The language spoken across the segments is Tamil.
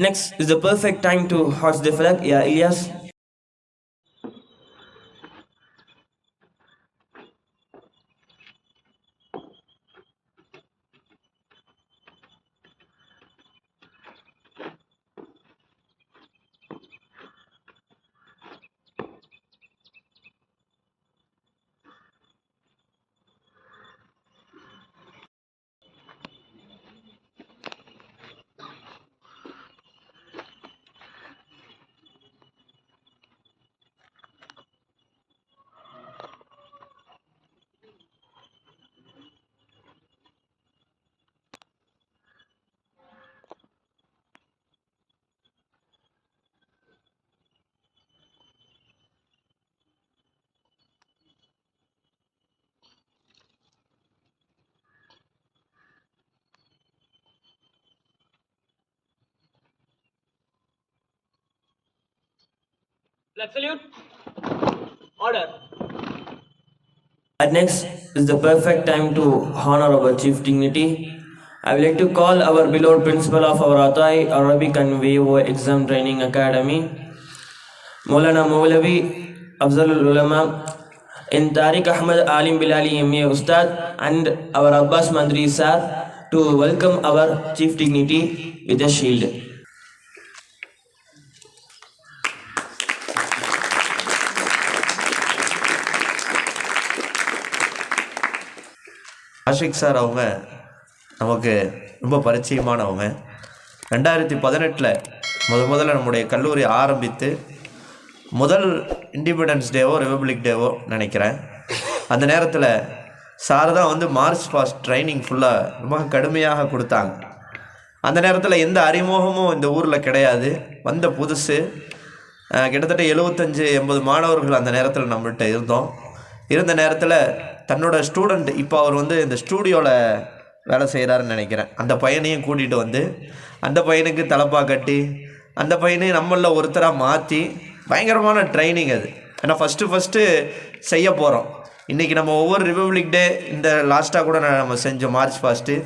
Next is the perfect time to host the flag. Yeah, Ilyas. Flag salute. Order. Next is the perfect time to honor our chief dignity. I would like to call our beloved principal of our Atai Arabic and VO Exam Training Academy, Maulana Maulavi Afzalul Ulama, and Tariq Ahmad Alim Bilali MA Ustad, and our Abbas Mandri sir to welcome our chief dignity with a shield. Ashiq sir அவங்க நமக்கு ரொம்ப பரிச்சயமானவங்க. ரெண்டாயிரத்தி பதினெட்டில் முத முதல்ல நம்முடைய கல்லூரி ஆரம்பித்து முதல் இண்டிபெண்டன்ஸ் டேவோ ரிபப்ளிக் டேவோ நினைக்கிறேன். அந்த நேரத்தில் சார் தான் வந்து மார்ச் பாஸ்ட் ட்ரைனிங் ஃபுல்லாக ரொம்ப கடுமையாக கொடுத்தாங்க. அந்த நேரத்தில் எந்த அறிமுகமும் இந்த ஊரில் கிடையாது. வந்த புதுசு. கிட்டத்தட்ட எழுபத்தஞ்சு எண்பது மாணவர்கள் அந்த நேரத்தில் நம்மள்கிட்ட இருந்தோம். இருந்த நேரத்தில் தன்னோட ஸ்டூடெண்ட் இப்போ அவர் வந்து இந்த ஸ்டூடியோவில் வேலை செய்கிறாருன்னு நினைக்கிறேன். அந்த பையனையும் கூட்டிகிட்டு வந்து அந்த பையனுக்கு தலைப்பாக கட்டி அந்த பையனையும் நம்மளில் ஒருத்தராக மாற்றி பயங்கரமான ட்ரைனிங் அது. ஏன்னா ஃபஸ்ட்டு ஃபஸ்ட்டு செய்ய போகிறோம் இன்றைக்கி நம்ம ஒவ்வொரு ரிபப்ளிக் டே இந்த லாஸ்ட்டாக கூட நம்ம செஞ்சோம் மார்ச் ஃபஸ்ட்டு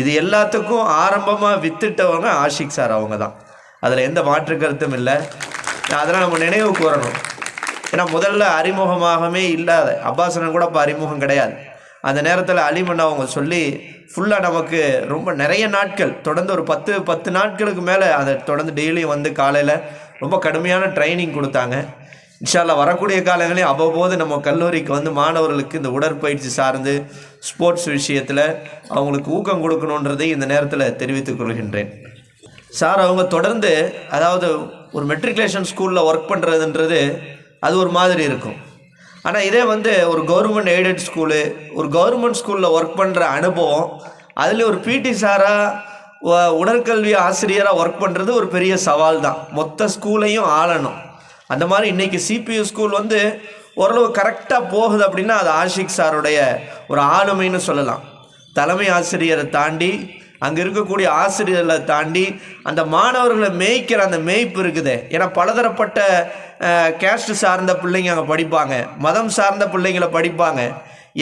இது எல்லாத்துக்கும் ஆரம்பமாக வித்துட்டவங்க ஆஷிக் சார் அவங்க தான் அதில் எந்த மாற்று கருத்தும் இல்லை. அதெல்லாம் நம்ம நினைவு கூறணும். ஏன்னா முதல்ல அறிமுகமாகவே இல்லாத அப்பாசனம் கூட இப்போ அறிமுகம் கிடையாது. அந்த நேரத்தில் அலிமன் அவங்க சொல்லி ஃபுல்லாக நமக்கு ரொம்ப நிறைய நாட்கள் தொடர்ந்து ஒரு பத்து பத்து நாட்களுக்கு மேலே அதை தொடர்ந்து டெய்லியும் வந்து காலையில் ரொம்ப கடுமையான ட்ரைனிங் கொடுத்தாங்க. இன்ஷால்லா வரக்கூடிய காலங்களையும் அவ்வப்போது நம்ம கல்லூரிக்கு வந்து மாணவர்களுக்கு இந்த உடற்பயிற்சி சார்ந்து ஸ்போர்ட்ஸ் விஷயத்தில் அவங்களுக்கு ஊக்கம் கொடுக்கணுன்றதை இந்த நேரத்தில் தெரிவித்துக் கொள்கின்றேன். சார் அவங்க தொடர்ந்து அதாவது ஒரு மெட்ரிகுலேஷன் ஸ்கூலில் ஒர்க் பண்ணுறதுன்றது அது ஒரு மாதிரி இருக்கும். ஆனால் இதே வந்து ஒரு கவர்மெண்ட் எய்டட் ஸ்கூலு ஒரு கவர்மெண்ட் ஸ்கூலில் ஒர்க் பண்ணுற அனுபவம் அதில் ஒரு பிடி சாராக உடற்கல்வி ஆசிரியராக ஒர்க் பண்ணுறது ஒரு பெரிய சவால் தான். மொத்த ஸ்கூலையும் ஆளணும். அந்த மாதிரி இன்றைக்கி சிபியு ஸ்கூல் வந்து ஓரளவு கரெக்டாக போகுது அப்படின்னா அது ஆஷிக் சாருடைய ஒரு ஆளுமைன்னு சொல்லலாம். தலைமை ஆசிரியரை தாண்டி அங்கே இருக்கக்கூடிய ஆசிரியர்களை தாண்டி அந்த மாணவர்களை மேய்க்கிற அந்த மேய்ப்பு இருக்குது. ஏன்னா பலதரப்பட்ட கேஸ்ட் சார்ந்த பிள்ளைங்க அங்கே படிப்பாங்க. மதம் சார்ந்த பிள்ளைங்களை படிப்பாங்க.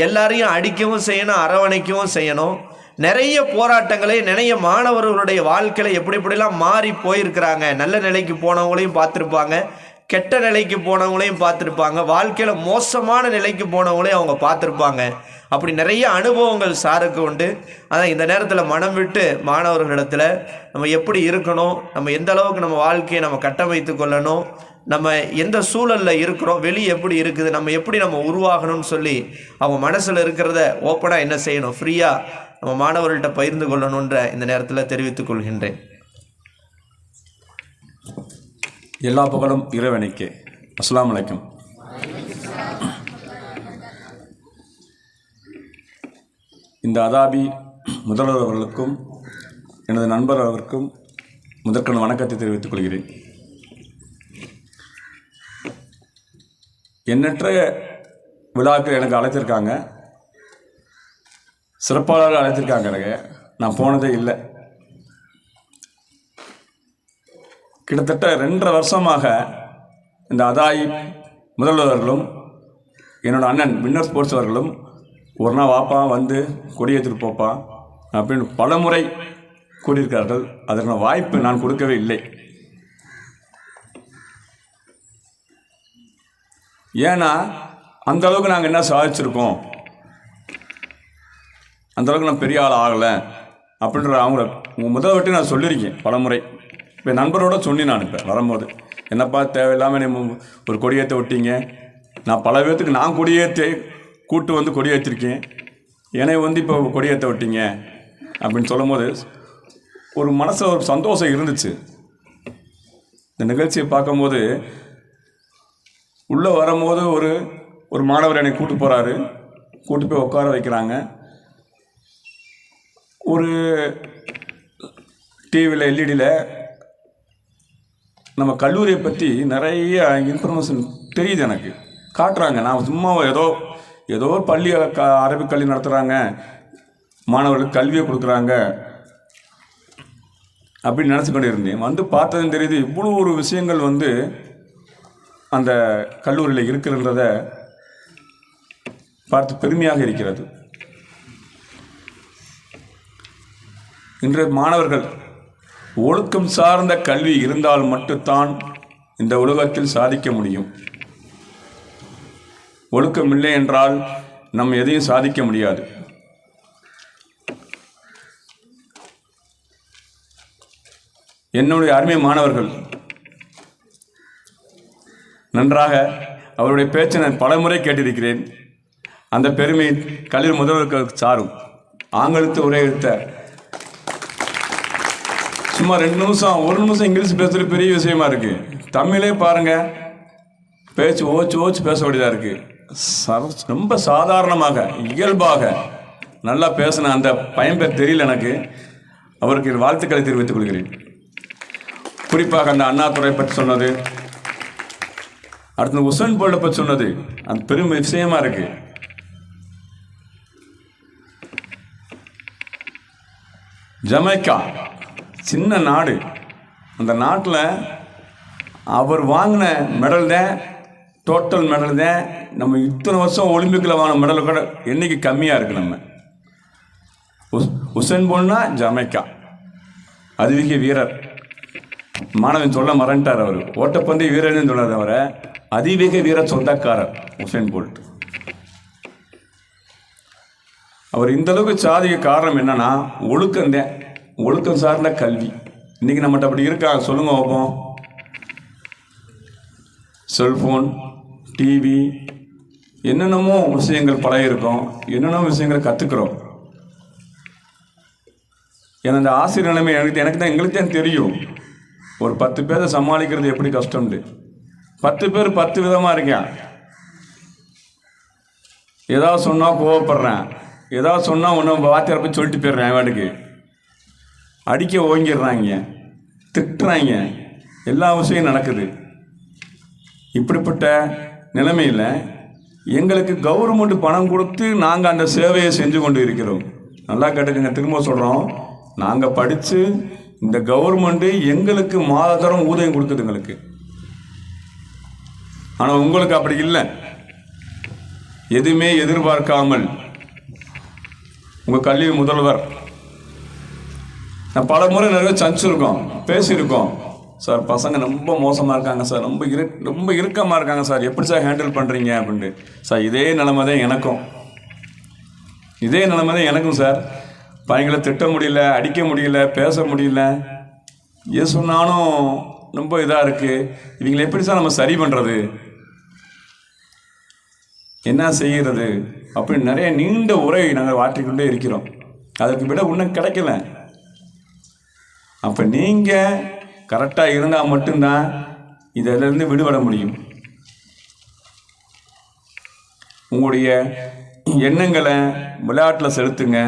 எல்லாரையும் அடிக்கவும் செய்யணும் அரவணைக்கவும் செய்யணும். நிறைய போராட்டங்களை நிறைய மாணவர்களுடைய வாழ்க்கையில் எப்படி எப்படிலாம் மாறி போயிருக்கிறாங்க நல்ல நிலைக்கு போனவங்களையும் பார்த்துருப்பாங்க. கெட்ட நிலைக்கு போனவங்களையும் பார்த்துருப்பாங்க. வாழ்க்கையில் மோசமான நிலைக்கு போனவங்களையும் அவங்க பார்த்துருப்பாங்க. அப்படி நிறைய அனுபவங்கள் சாருக்கு உண்டு. அதான் இந்த நேரத்தில் மனம் விட்டு மாணவர்களிடத்தில் நம்ம எப்படி இருக்கணும் நம்ம எந்த அளவுக்கு நம்ம வாழ்க்கையை நம்ம கட்டமைத்து கொள்ளணும் நம்ம எந்த சூழலில் இருக்கிறோம் வெளி எப்படி இருக்குது நம்ம எப்படி நம்ம உருவாகணும்னு சொல்லி அவங்க மனசில் இருக்கிறத ஓப்பனாக என்ன செய்யணும் ஃப்ரீயாக நம்ம மாணவர்கள்ட்ட பகிர்ந்து கொள்ளணுன்ற இந்த நேரத்தில் தெரிவித்துக் கொள்கின்றேன். எல்லா புகழும் இறைவனுக்கே. அஸ்லாம் வலைக்கம் இந்த அதாபி முதல்வர் அவர்களுக்கும் எனது நண்பர் அவருக்கும் முதற்கண் வணக்கத்தை தெரிவித்துக் கொள்கிறேன். எண்ணற்ற விழாக்கள் எனக்கு அழைத்திருக்காங்க. சிறப்பாளர்கள் அழைத்திருக்காங்க எனக்கு. நான் போனதே இல்லை. கிட்டத்தட்ட ரெண்டரை வருஷமாக இந்த அதாய் முதல்வர்களும் என்னோட அண்ணன் வின்னர் ஸ்போர்ட்ஸ் அவர்களும் ஒரு நாள் வாப்பா வந்து கொடியேற்றிட்டு போப்பா அப்படின்னு பல முறை கூறியிருக்கிறார்கள். அதற்கான வாய்ப்பு நான் கொடுக்கவே இல்லை. ஏன்னா அந்த அளவுக்கு நாங்கள் என்ன சாதிச்சிருக்கோம்? அந்த அளவுக்கு நான் பெரிய ஆள் ஆகலை அப்படின்ற அவங்கள முதல் வாட்டி நான் சொல்லியிருக்கேன் பலமுறை. இப்போ நண்பரோட சொன்னி நான் இப்போ வரும்போது. என்னப்பா தேவையில்லாமல் நீ மு- ஒரு கொடியேற்ற விட்டீங்க. நான் பல பேர்த்துக்கு நான் கொடியேற்றி கூட்டு வந்து கொடியேற்றிருக்கேன் என்னை வந்து இப்போ கொடியேற்ற விட்டீங்க. அப்படின்னு சொல்லும்போது ஒரு மனசில் ஒரு சந்தோஷம் இருந்துச்சு. இந்த நிகழ்ச்சியை பார்க்கும்போது உள்ளே வரும்போது ஒரு ஒரு மாணவர் என்னை கூட்டு போகிறாரு கூட்டு போய் உட்கார வைக்கிறாங்க. ஒரு டிவியில் எல்இடியில் நம்ம கல்லூரியை பற்றி நிறைய இன்ஃபர்மேஷன் தெரியுது எனக்கு. காட்டுறாங்க. நான் சும்மா ஏதோ ஏதோ ஒரு பள்ளி க அரபிக் கல்வி நடத்துகிறாங்க மாணவர்களுக்கு கல்வியை கொடுக்குறாங்க. அப்படின்னு நினச்சிக்கொண்டு இருந்தேன் வந்து பார்த்ததும் தெரியுது இவ்வளோ ஒரு விஷயங்கள் வந்து அந்த கல்லூரியில் இருக்கிறன்றத பார்த்து பெருமையாக இருக்கிறது. இன்றைய மாணவர்கள் ஒழுக்கம் சார்ந்த கல்வி இருந்தால் மட்டும்தான் இந்த உலகத்தில் சாதிக்க முடியும். ஒழுக்கம் இல்லை என்றால் நம்ம எதையும் சாதிக்க முடியாது. என்னுடைய அருமை மாணவர்கள் நன்றாக அவருடைய பேச்சை நான் பலமுறை கேட்டிருக்கிறேன். அந்த பெருமை கல்வி முதல்வர்களுக்கு சாரும். ஆங்கிலத்து உரையெடுத்த சும்மா ரெண்டு நிமிஷம் ஒரு நிமிஷம் இங்கிலீஷ் பேசுறது பெரிய விஷயமா இருக்கு. தமிழே பாருங்க. பேச்சு ஓச்சு ஓச்சு பேச வேண்டியதாக இருக்கு. சர- ரொம்ப சாதாரணமாக இயல்பாக நல்லா பேசின அந்த பையன் பேர் தெரியல எனக்கு. அவருக்கு வாழ்த்துக்களை தெரிவித்துக் கொள்கிறேன். குறிப்பாக அந்த அண்ணாதுரை பற்றி சொன்னது அடுத்து உசன் போல்ட பற்றி சொன்னது அந்த பெரும் விஷயமா இருக்கு. ஜமைக்கா சின்ன நாடு. அந்த நாட்டில் அவர் வாங்கின மெடல் தான் டோட்டல் மெடல் தான். நம்ம இத்தனை வருஷம் ஒலிம்பிக்கில் வாங்கின மெடல் கூட என்றைக்கு கம்மியாக இருக்குது நம்ம? உஸ் உசன் போல்னா ஜமைக்கா. அதிவிக வீரர். மாணவன் சொல்ல மறந்துட்டார் அவர். ஓட்டப்பந்தய வீரர்னு சொன்னார் அவரை. அதிவேக வீர சொந்தக்காரர் உசேன் போல்ட். அவர் இந்த அளவுக்கு சாதிக்க காரணம் என்னன்னா ஒழுக்கந்தேன் ஒழுக்கம் சார்ந்த கல்வி. இன்றைக்கி நம்மகிட்ட அப்படி இருக்கா சொல்லுங்க பார்ப்போம். செல்ஃபோன் டிவி என்னென்னமோ விஷயங்கள் பழகிருக்கோம் என்னென்னமோ விஷயங்களை கற்றுக்குறோம் ஏன்னா இந்த ஆசிரியர் நிலைமை எனக்கு எனக்கு தான் எங்களுக்கு தான் தெரியும். ஒரு பத்து பேரை சமாளிக்கிறது எப்படி கஷ்டம்னு. பத்து பேர் பத்து விதமாக இருக்கேன். ஏதாவது சொன்னால் கோவப்படுறேன். ஏதாவது சொன்னால் ஒன்று வாத்தியார் போய் சொல்லிட்டு போயிடுறேன் வேண்டுக்கு அடிக்க ஓங்கிடுறாங்க திட்டுறாங்க. எல்லா விஷயம் நடக்குது. இப்படிப்பட்ட நிலைமையில் எங்களுக்கு கவர்மெண்ட் பணம் கொடுத்து நாங்கள் அந்த சேவையை செஞ்சு கொண்டு இருக்கிறோம். நல்லா கேட்டுக்கங்க திரும்ப சொல்கிறோம் நாங்கள் படித்து இந்த கவர்மெண்ட்டு எங்களுக்கு மாதத்தரம் ஊதியம் கொடுக்குது எங்களுக்கு. ஆனால் உங்களுக்கு அப்படி இல்லை. எதுவுமே எதிர்பார்க்காமல். உங்கள் கல்வி முதல்வர் நான் பல முறை நிறைய சந்திச்சிருக்கோம் பேசியிருக்கோம். சார் பசங்க ரொம்ப மோசமாக இருக்காங்க சார். ரொம்ப இரு ரொம்ப இறுக்கமாக இருக்காங்க சார். எப்படி சார் ஹேண்டில் பண்ணுறீங்க அப்படின்ட்டு. சார் இதே நிலைமை தான் எனக்கும். இதே நிலைமை தான் எனக்கும் சார். பையங்களை திட்ட முடியல அடிக்க முடியல பேச முடியல. எது சொன்னாலும் ரொம்ப இதாக இருக்குது இவங்களை எப்படி சார் நம்ம சரி பண்ணுறது என்ன செய்கிறது அப்படின்னு நிறைய நீண்ட உரை நாங்கள் வாட்டிக்கொண்டே இருக்கிறோம். அதற்கு விட இன்னும் கிடைக்கல. அப்போ நீங்கள் கரெக்டாக இருந்தால் மட்டும்தான் இதிலிருந்து விடுபட முடியும். உங்களுடைய எண்ணங்களை விளையாட்டில் செலுத்துங்க.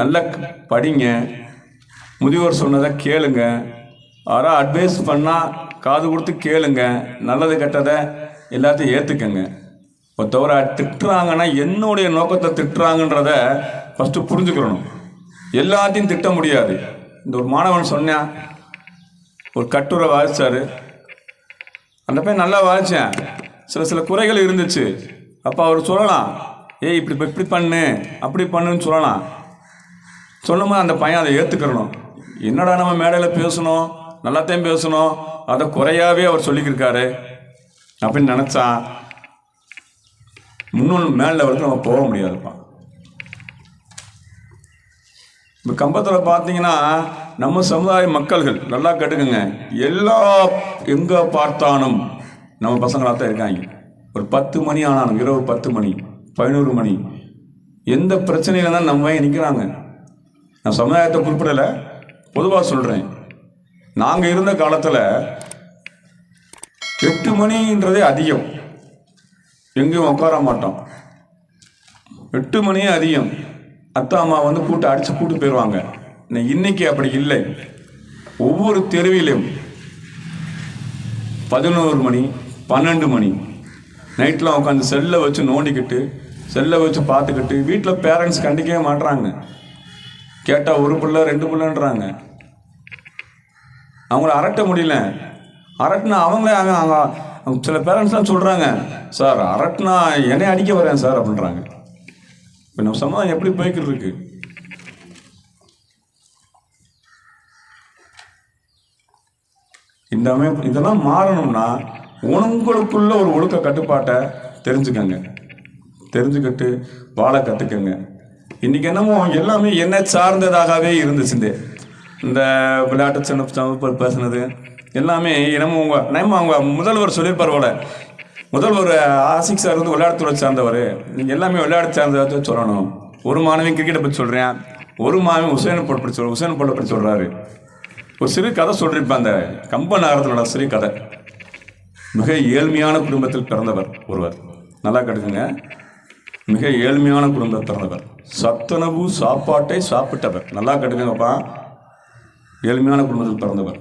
நல்லா படிங்க. முதியோர் சொன்னதை கேளுங்க. யாரோ அட்வைஸ் பண்ணால் காது கொடுத்து கேளுங்க. நல்லது கெட்டதை எல்லாத்தையும் ஏற்றுக்கங்க ஒருத்தவரை திட்டுறாங்கன்னா என்னுடைய நோக்கத்தை திட்டுறாங்கன்றத ஃபஸ்ட்டு புரிஞ்சுக்கிறணும் எல்லாத்தையும் திட்ட முடியாது. இந்த ஒரு மாணவன் சொன்னான் ஒரு கட்டுரை வாசித்தார் அந்த பையன் நல்லா வாசித்தேன் சில சில குறைகள் இருந்துச்சு. அப்போ அவர் சொல்லலாம் ஏய் இப்படி இப்படி பண்ணு அப்படி பண்ணுன்னு சொல்லலாம். சொல்லும்போது அந்த பையன் அதை ஏற்றுக்கிறணும் என்னடா நம்ம மேடையில் பேசணும்? நல்லாத்தையும் பேசணும். அதை குறையாவே அவர் சொல்லிக்கிருக்காரு. அப்படின்னு நினச்சா முன்னொன்று மேலே வரைக்கும் நம்ம போக முடியாதுப்பா. இப்போ கம்பத்தில் பார்த்தீங்கன்னா நம்ம சமுதாய மக்கள்கள் நல்லா கேட்டுக்கோங்க. எல்லா எங்கே பார்த்தாலும் நம்ம பசங்களாக தான் இருக்காங்க. ஒரு பத்து மணி ஆனாலும் இரவு பத்து மணி பதினோரு மணி எந்த பிரச்சனையில தான் நம்ம நிற்கிறாங்க நான் சமுதாயத்தை குறிப்பிடலை பொதுவாக சொல்கிறேன் நாங்கள் இருந்த காலத்தில் எட்டு மணின்றதே அதிகம். எங்கேயும் உட்கார மாட்டோம். எட்டு மணியே அதிகம். அத்தா அம்மா வந்து கூட்டு அடித்து கூட்டு போயிடுவாங்க இன்னைக்கு அப்படி இல்லை. ஒவ்வொரு தெருவிலும் பதினோரு மணி பன்னெண்டு மணி நைட்டில் உட்காந்து செல்லை வச்சு நோண்டிக்கிட்டு செல்லை வச்சு பார்த்துக்கிட்டு வீட்டில் பேரண்ட்ஸ் கண்டிக்கவே மாட்றாங்க. கேட்டால் ஒரு பிள்ளை ரெண்டு பிள்ளைன்றாங்க. அவங்கள அரட்ட முடியல. அரட்டினா அவங்களே அவங்க அவங்க- அவங்க சில பேரண்ட்ஸ்லாம் சொல்கிறாங்க சார் அரட்டினா என்னை அடிக்க வரேன் சார் அப்படின்றாங்க. இப்போ நம்ம சமுதாயம் எப்படி போய்கிட்டு இருக்கு? இந்த அமைப்பு இதெல்லாம் மாறணும்னா உணவுகளுக்குள்ள ஒரு ஒழுக்க கட்டுப்பாட்டை தெரிஞ்சுக்கங்க. தெரிஞ்சுக்கிட்டு வாழ கற்றுக்கங்க இன்னைக்கு என்னமோ எல்லாமே என்ன சார்ந்ததாகவே இருந்துச்சு இந்த விளையாட்டு சின்ன சின்ன பேசுனது எல்லாமே என்னமோ அவங்க நம்ம அவங்க முதல்வர் சொல்லியிருப்பார் போல. முதல்வர் ஆசிக் சார் வந்து விளையாட்டுத்துறை சார்ந்தவர். நீங்கள் எல்லாமே விளையாட்டு சார்ந்ததை சொல்லணும். ஒரு மாணவன் கிரிக்கெட்டை பற்றி சொல்கிறேன் ஒரு மாணவன் உசேன் போட் பற்றி சொல் உசேன் போட்டை பற்றி சொல்கிறாரு ஒரு சிறு கதை சொல்லியிருப்பேன் அந்த கம்ப நகரத்தினோட சிறு கதை. மிக ஏழ்மையான குடும்பத்தில் பிறந்தவர் ஒருவர். நல்லா கேட்டுக்கங்க. மிக ஏழ்மையான குடும்பத்தில் பிறந்தவர். சத்துணவு சாப்பாட்டை சாப்பிட்டவர். நல்லா கேட்டுக்கங்கப்பா. ஏழ்மையான குடும்பத்தில் பிறந்தவர்.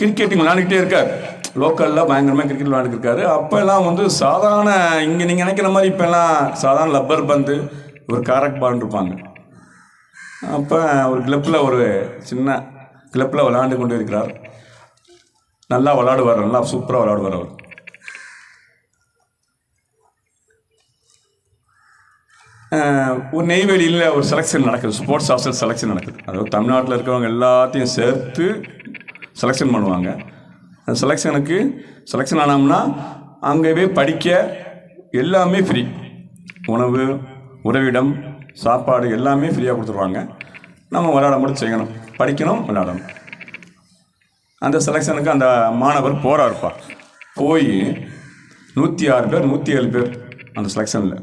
கிரிக்கெட்டிங் விளையாண்டுக்கிட்டே இருக்கார். லோக்கலில் பயங்கரமாக கிரிக்கெட் விளையாண்டுருக்காரு அப்போல்லாம் வந்து சாதாரண இங்கே நீங்கள் நினைக்கிற மாதிரி இப்போல்லாம் சாதாரண லப்பர் பந்து ஒரு காரக் பால் இருப்பாங்க. அப்போ ஒரு கிளப்பில் ஒரு சின்ன கிளப்பில் விளையாண்டு கொண்டு இருக்கிறார். நல்லா விளாடுவார் நல்லா சூப்பராக விளாடுவார் அவர். ஒரு நெய்வேலியில் ஒரு செலெக்ஷன் நடக்குது. ஸ்போர்ட்ஸ் ஹாஸ்டல் செலெக்ஷன் நடக்குது. அதாவது தமிழ்நாட்டில் இருக்கிறவங்க எல்லாத்தையும் சேர்த்து செலெக்ஷன் பண்ணுவாங்க. அந்த செலெக்ஷனுக்கு செலெக்ஷன் ஆனோம்னா அங்கேவே படிக்க எல்லாமே ஃப்ரீ உணவு உறவிடம் சாப்பாடு எல்லாமே ஃப்ரீயாக கொடுத்துருவாங்க. நம்ம விளையாட மட்டும் செய்யணும். படிக்கணும் விளையாடணும். அந்த செலெக்ஷனுக்கு அந்த மாணவர் போகிறாருப்பா போய் நூற்றி ஆறு பேர் நூற்றி ஏழு பேர் அந்த செலெக்ஷனில்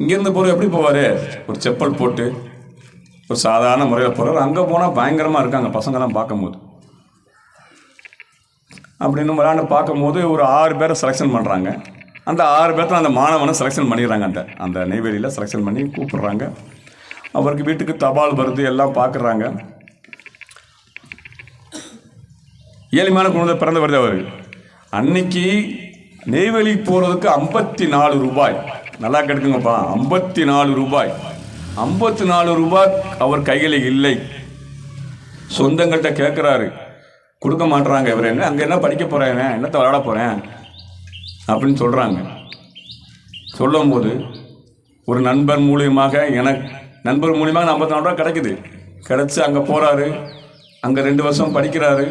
இங்கேருந்து போகிற எப்படி போவார்? ஒரு செப்பல் போட்டு ஒரு சாதாரண முறையில் போகிறார் அங்கே போனால் பயங்கரமாக இருக்காங்க பசங்கெல்லாம் பார்க்கும்போது. அப்படின்னு விளையாண்டு பார்க்கும்போது ஒரு ஆறு பேரை செலெக்ஷன் பண்ணுறாங்க அந்த ஆறு பேர்த்துல அந்த மாணவனை செலெக்ஷன் பண்ணிடுறாங்க அந்த அந்த நெய்வேலியில் செலெக்ஷன் பண்ணி கூப்பிடுறாங்க. அவருக்கு வீட்டுக்கு தபால் வருது எல்லாம் பார்க்குறாங்க ஏழ்மையான குழந்தை பிறந்த வருது அவர். அன்னைக்கு நெய்வேலி போகிறதுக்கு ஐம்பத்தி நாலு ரூபாய். நல்லா கெடுக்குங்கப்பா ஐம்பத்தி நாலு ரூபாய். ஐம்பத்தி நாலு ரூபாய் அவர் கையில் இல்லை. சொந்தங்கள்கிட்ட கேட்குறாரு கொடுக்க மாட்றாங்க. இவர் என்ன அங்கே என்ன படிக்க போகிறேன் என்னத்தை விளையாட போகிறேன் அப்படின்னு சொல்கிறாங்க சொல்லும்போது ஒரு நண்பர் மூலியமாக எனக்கு நண்பர் மூலியமாக ஐம்பத்தி நாலு ரூபா கிடைக்குது. கிடச்சி அங்கே போகிறாரு அங்கே ரெண்டு வருஷம் படிக்கிறாரு.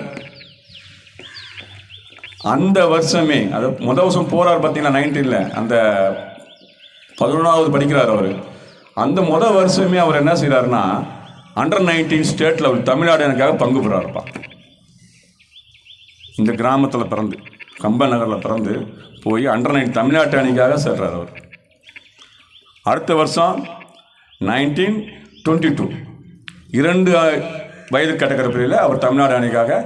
அந்த வருஷமே அது முதல் வருஷம் போகிறார் பார்த்தீங்கன்னா நைன்டீனில். அந்த பதினொன்றாவது படிக்கிறார் அவர். அந்த முதல் வருஷமே அவர் என்ன செய்கிறாருன்னா under nineteen state level Tamil Nadu எனக்காக பங்கு பெறாருப்பா. இந்த கிராமத்தில் பிறந்து கம்ப நகரில் பிறந்து போய் அண்டர் நைன் தமிழ்நாட்டு அணிக்காக சேர்றார் அவர். அடுத்த வருஷம் நைன்டீன் டுவெண்ட்டி டூ இரண்டு வயது வயது கட்டக்கரப்பில் அவர் தமிழ்நாடு அணிக்காக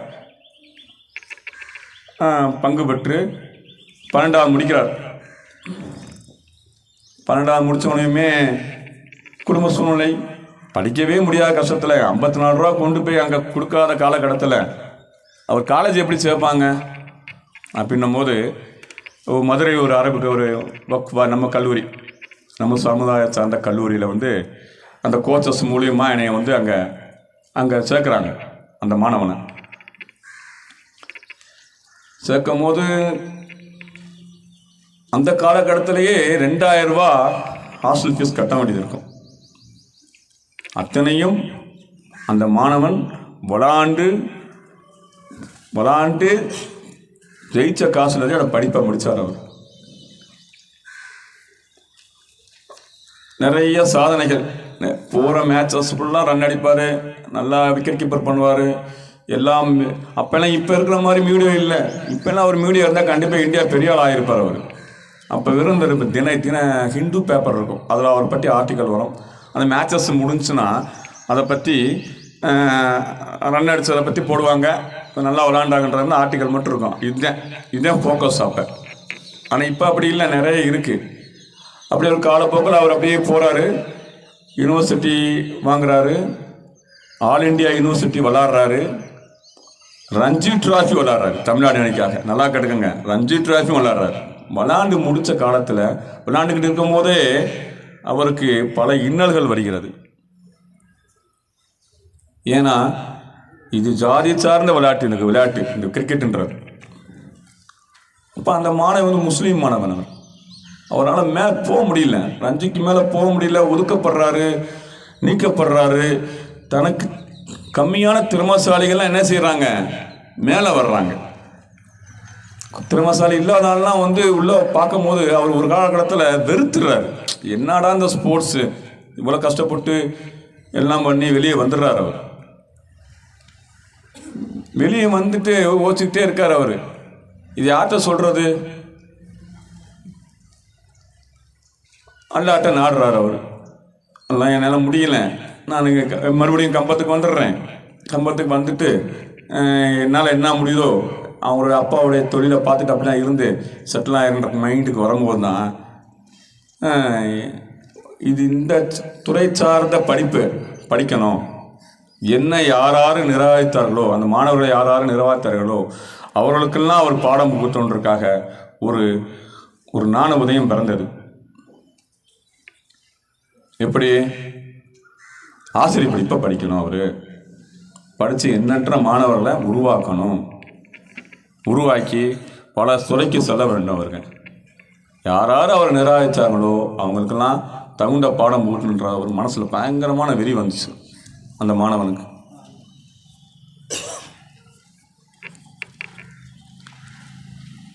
பங்கு பெற்று பன்னெண்டாவது முடிக்கிறார். பன்னெண்டாவது முடித்த உடனேயுமே குடும்ப சூழ்நிலை. படிக்கவே முடியாத கஷ்டத்தில் ஐம்பத்தி நாலு ரூபா கொண்டு போய் அங்கே கொடுக்காத காலகட்டத்தில் அவர் காலேஜ் எப்படி சேர்ப்பாங்க? அப்படின்னும் போது மதுரை ஒரு அரபுக்கு ஒரு வக்ஃபா நம்ம கல்லூரி நம்ம சமுதாய சார்ந்த கல்லூரியில் வந்து அந்த கோச்சஸ் மூலியமாக என்னை வந்து அங்கே அங்கே சேர்க்குறாங்க அந்த மாணவனை. சேர்க்கும் போது அந்த காலகட்டத்திலேயே ரெண்டாயிரம் ரூபா ஹாஸ்டல் ஃபீஸ் கட்ட வேண்டியது இருக்கும். அத்தனையும் அந்த மாணவன் விளாண்டு விளாண்டு ஜெயிச்ச காசுல அதை படிப்பை முடித்தார் அவர். நிறைய சாதனைகள். பூரா மேட்சஸ் ஃபுல்லாக ரன் அடிப்பார் நல்லா விக்கெட் கீப்பர் பண்ணுவார். எல்லாம் அப்போல்லாம் இப்போ இருக்கிற மாதிரி மீடியோ இல்லை. இப்போல்லாம் அவர் மீடியோ இருந்தால் கண்டிப்பாக இந்தியா பெரிய ஆள் ஆகிருப்பார் அவர். அப்போ வெறும் தின தின ஹிந்து பேப்பர் இருக்கும். அதில் அவரை பற்றி ஆர்டிக்கல் வரும். அந்த மேட்சஸ் முடிஞ்சுன்னா அதை பற்றி ரன் அடிச்சதை பற்றி போடுவாங்க. நல்லா விளாண்டாங்கன்றது ஆர்டிக்கல் மட்டும் இருக்கும். இதுதான் இதுதான் ஃபோக்கஸ் அப்போ. ஆனால் இப்போ அப்படி இல்லை நிறைய இருக்குது அப்படி ஒரு காலப்போக்கில் அவர் அப்படியே போகிறாரு யூனிவர்சிட்டி வாங்குறாரு. ஆல் இந்தியா யூனிவர்சிட்டி விளாட்றாரு. ரஞ்சி டிராஃபி விளாட்றாரு தமிழ்நாடு அணிக்காக. நல்லா கெடுக்குங்க ரஞ்சி டிராஃபி விளாட்றாரு. விளாண்டு முடித்த காலத்தில் விளாண்டுக்கிட்டு இருக்கும் போதே அவருக்கு பல இன்னல்கள் வருகிறது. ஏன்னா இது ஜாதி சார்ந்த விளையாட்டு எனக்கு விளையாட்டு இந்த கிரிக்கெட்டுன்றது அப்போ அந்த மாணவன் வந்து முஸ்லீம் மாணவன் அவர் அவரால் மேலே போக முடியல. ரஞ்சிக்கு மேலே போக முடியல. ஒதுக்கப்படுறாரு நீக்கப்படுறாரு. தனக்கு கம்மியான திறமசாலிகள்லாம் என்ன செய்கிறாங்க மேலே வர்றாங்க. திறமசாலி இல்லாதாலாம் வந்து உள்ளே பார்க்கும்போது அவர் ஒரு காலகட்டத்தில் வெறுத்துடுறாரு. என்னடா இந்த ஸ்போர்ட்ஸு இவ்வளோ கஷ்டப்பட்டு எல்லாம் பண்ணி வெளியே வந்துடுறாரு அவர். வெளியே வந்துட்டு ஓச்சிக்கிட்டே இருக்கார் அவர். இது யார்கிட்ட சொல்கிறது அல்லாட்ட நாடுறாரு அவர். எல்லாம் என்னால் முடியல. நான் மறுபடியும் கம்பத்துக்கு வந்துடுறேன். கம்பத்துக்கு வந்துட்டு என்னால் என்ன முடியுதோ அவங்களோட அப்பாவுடைய தொழிலை பார்த்துட்டு அப்படிலாம் இருந்து செட்டில் ஆகிருன்ற மைண்டுக்கு வரும்போது தான் இது இந்த துறை சார்ந்த படிப்பு படிக்கணும். என்ன யாராரு நிராகரித்தார்களோ அந்த மாணவர்களை யாராரு நிராகரித்தார்களோ அவர்களுக்கெல்லாம் அவர் பாடம் புகுத்தொன்றிற்காக ஒரு ஒரு நாண உதயம் பிறந்தது. எப்படி? ஆசிரியர் படிப்பை படிக்கணும் அவர். படித்து எண்ணற்ற மாணவர்களை உருவாக்கணும். உருவாக்கி பல துறைக்கு செல்ல வேண்டும் அவர்கள். யார் அவர் நிராகரித்தாங்களோ அவங்களுக்கெல்லாம் தகுந்த பாடம் ஊட்டுன்ற ஒரு மனசில் பயங்கரமான வெறி வந்துச்சு அந்த மாணவனுக்கு.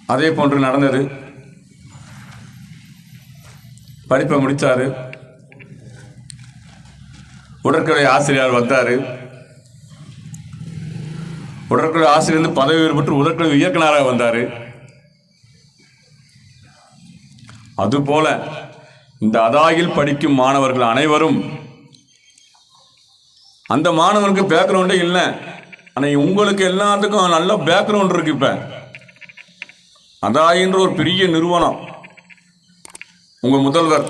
அதே போன்று நடந்தது. படிப்பை முடித்தாரு உடற்கலை ஆசிரியர் வந்தார். உடற்கலை ஆசிரியர் வந்து பதவி உயர்வு பெற்று உடற்கலை இயக்குனராக வந்தார். அதுபோல இந்த அதாயில் படிக்கும் மாணவர்கள் அனைவரும் அந்த மாணவனுக்கு பேக்ரவுண்டே இல்லை. ஆனால் உங்களுக்கு எல்லாத்துக்கும் நல்ல பேக்ரவுண்ட் இருக்கு இப்போ. அதாயின்ற ஒரு பெரிய நிறுவனம். உங்கள் முதல்வர்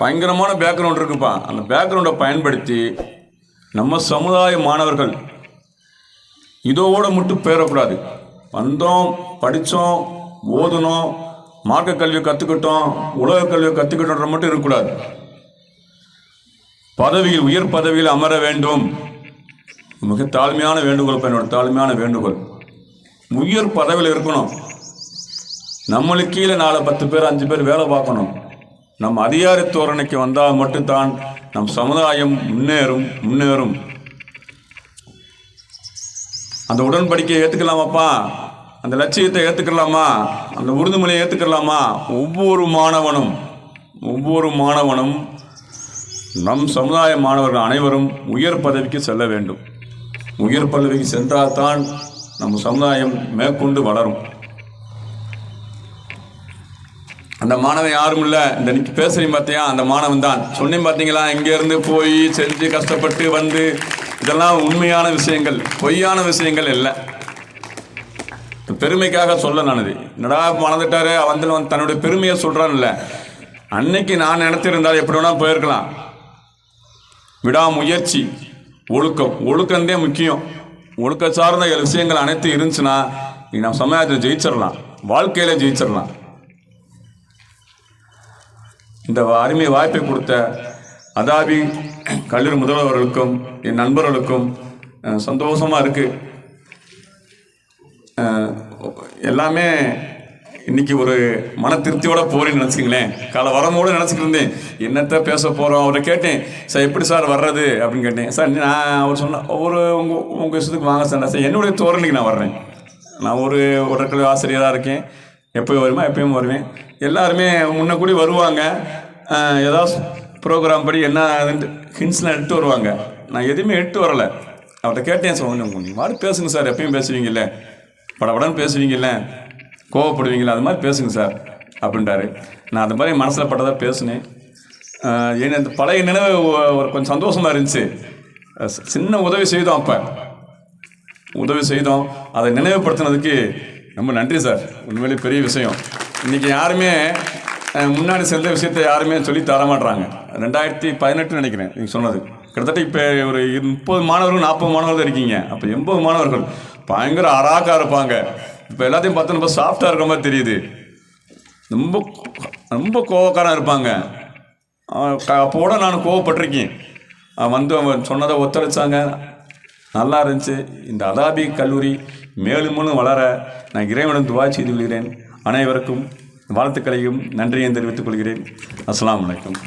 பயங்கரமான பேக்ரவுண்ட் இருக்குப்பா. அந்த பேக்ரவுண்டை பயன்படுத்தி நம்ம சமுதாய மாணவர்கள் இதோட மட்டும் பேரக்கூடாது வந்தோம் படித்தோம் ஓதணும் மார்க்க கல்வியை கற்றுக்கிட்டோம் உலக கல்வியை கற்றுக்கிட்டோன்ற மட்டும் இருக்கக்கூடாது. பதவியில் உயர் பதவியில் அமர வேண்டும். மிக தாழ்மையான வேண்டுகோள் என்னோட தாழ்மையான வேண்டுகோள். உயர் பதவியில் இருக்கணும். நம்மளுக்கு கீழே நாலு பத்து பேர் அஞ்சு பேர் வேலை பார்க்கணும். நம் அதிகார தோரணைக்கு வந்தால் மட்டும்தான் நம் சமுதாயம் முன்னேறும் முன்னேறும். அந்த உடன்படிக்கையை ஏற்றுக்கலாமாப்பா அந்த லட்சியத்தை ஏற்றுக்கலாமா அந்த உறுதிமொழியை ஏற்றுக்கலாமா ஒவ்வொரு மாணவனும் ஒவ்வொரு மாணவனும் நம் சமுதாய மாணவர்கள் அனைவரும் உயர் பதவிக்கு செல்ல வேண்டும். உயர் பதவிக்கு சென்றால்தான் நம் சமுதாயம் மேற்கொண்டு வளரும். அந்த மாணவன் யாரும் இல்லை. இந்த நிக்கு பேசுறீங்க பார்த்தியா அந்த மாணவன் தான் சொன்னேன் பார்த்தீங்களா இங்கேருந்து போய் செஞ்சு கஷ்டப்பட்டு வந்து இதெல்லாம் உண்மையான விஷயங்கள் பொய்யான விஷயங்கள் இல்லை. பெருமைக்காக சொல்ல நானது. என்னடா மறந்துட்டாரு வந்து தன்னுடைய பெருமையை சொல்கிறான்ல அன்னைக்கு நான் நினைத்திருந்தால் எப்படி வேணால் போயிருக்கலாம். விடாமுயற்சி ஒழுக்கம். ஒழுக்கம்தே முக்கியம். ஒழுக்க சார்ந்த விஷயங்கள் அனைத்து இருந்துச்சுன்னா நம்ம சமயத்தில் ஜெயிச்சிடலாம். வாழ்க்கையில ஜெயிச்சிடலாம். இந்த அருமை வாய்ப்பை கொடுத்த அதாபி கல்லூரி முதல்வர்களுக்கும் என் நண்பர்களுக்கும் சந்தோஷமாக இருக்குது எல்லாமே இன்னைக்கு ஒரு மன திருப்தியோட போறேன்னு நினச்சிங்களேன் காலை வரும்போது நினச்சிட்டு இருந்தேன். என்னத்த பேச போகிறோம் அவரை கேட்டேன். சார் எப்படி சார் வர்றது? அப்படின்னு கேட்டேன். சார் நான் அவர் சொன்ன ஒவ்வொரு உங்கள் உங்கள் விஷயத்துக்கு வாங்க சார். நான் சார் என்னுடைய தோரணைக்கு நான் வர்றேன். நான் ஒரு உடற்கல்வி ஆசிரியராக இருக்கேன். எப்போ வருமா எப்பயும் வருவேன். எல்லாருமே முன்ன கூடி வருவாங்க. ஏதாவது ப்ரோக்ராம் படி என்ன ஹின்ஸ்லாம் எடுத்து வருவாங்க. நான் எதுவுமே எடுத்து வரலை. அவர்கிட்ட கேட்டேன் சார் நீங்கள் மாதிரி பேசுங்க சார். எப்பயும் பேசுவீங்கல்ல. படபடன்னு பேசுவீங்கல்ல. கோவப்படுவீங்களா அது மாதிரி பேசுங்க சார் அப்படின்ட்டாரு நான் அந்த மாதிரி மனசில் பட்டதாக பேசினேன். ஏன்னா இந்த பழைய நினைவு ஒரு கொஞ்சம் சந்தோஷமாக இருந்துச்சு. சின்ன உதவி செய்தோம் அப்போ. உதவி செய்தோம். அதை நினைவுபடுத்தினதுக்கு ரொம்ப நன்றி சார். உண்மையிலே பெரிய விஷயம். இன்றைக்கி யாருமே முன்னாடி செஞ்ச விஷயத்தை யாருமே சொல்லி தரமாட்டுறாங்க ரெண்டாயிரத்தி பதினெட்டுன்னு நினைக்கிறேன் நீங்கள் சொன்னது. கிட்டத்தட்ட இப்போ ஒரு முப்பது மாணவர்கள் நாற்பது மாணவர்கள் இருக்கீங்க. அப்போ எண்பது மாணவர்கள். பயங்கர அராக்காக இருப்பாங்க. இப்போ எல்லாத்தையும் பார்த்தா ரொம்ப சாஃப்டாக இருக்கிற மாதிரி தெரியுது. ரொம்ப ரொம்ப கோவக்காரன் இருப்பாங்க. அவன் அப்போ கூட நான் கோவப்பட்டிருக்கேன். வந்து அவன் சொன்னதை ஒத்துழைச்சாங்க. நல்லா இருந்துச்சு. இந்த அதாபி கல்லூரி மேலும் மேலும் வளர நான் இறைவனும் துவா செய்து கொள்கிறேன். அனைவருக்கும் வாழ்த்துக்களையும் நன்றியையும் தெரிவித்துக் கொள்கிறேன். அஸ்லாம் வலைக்கம்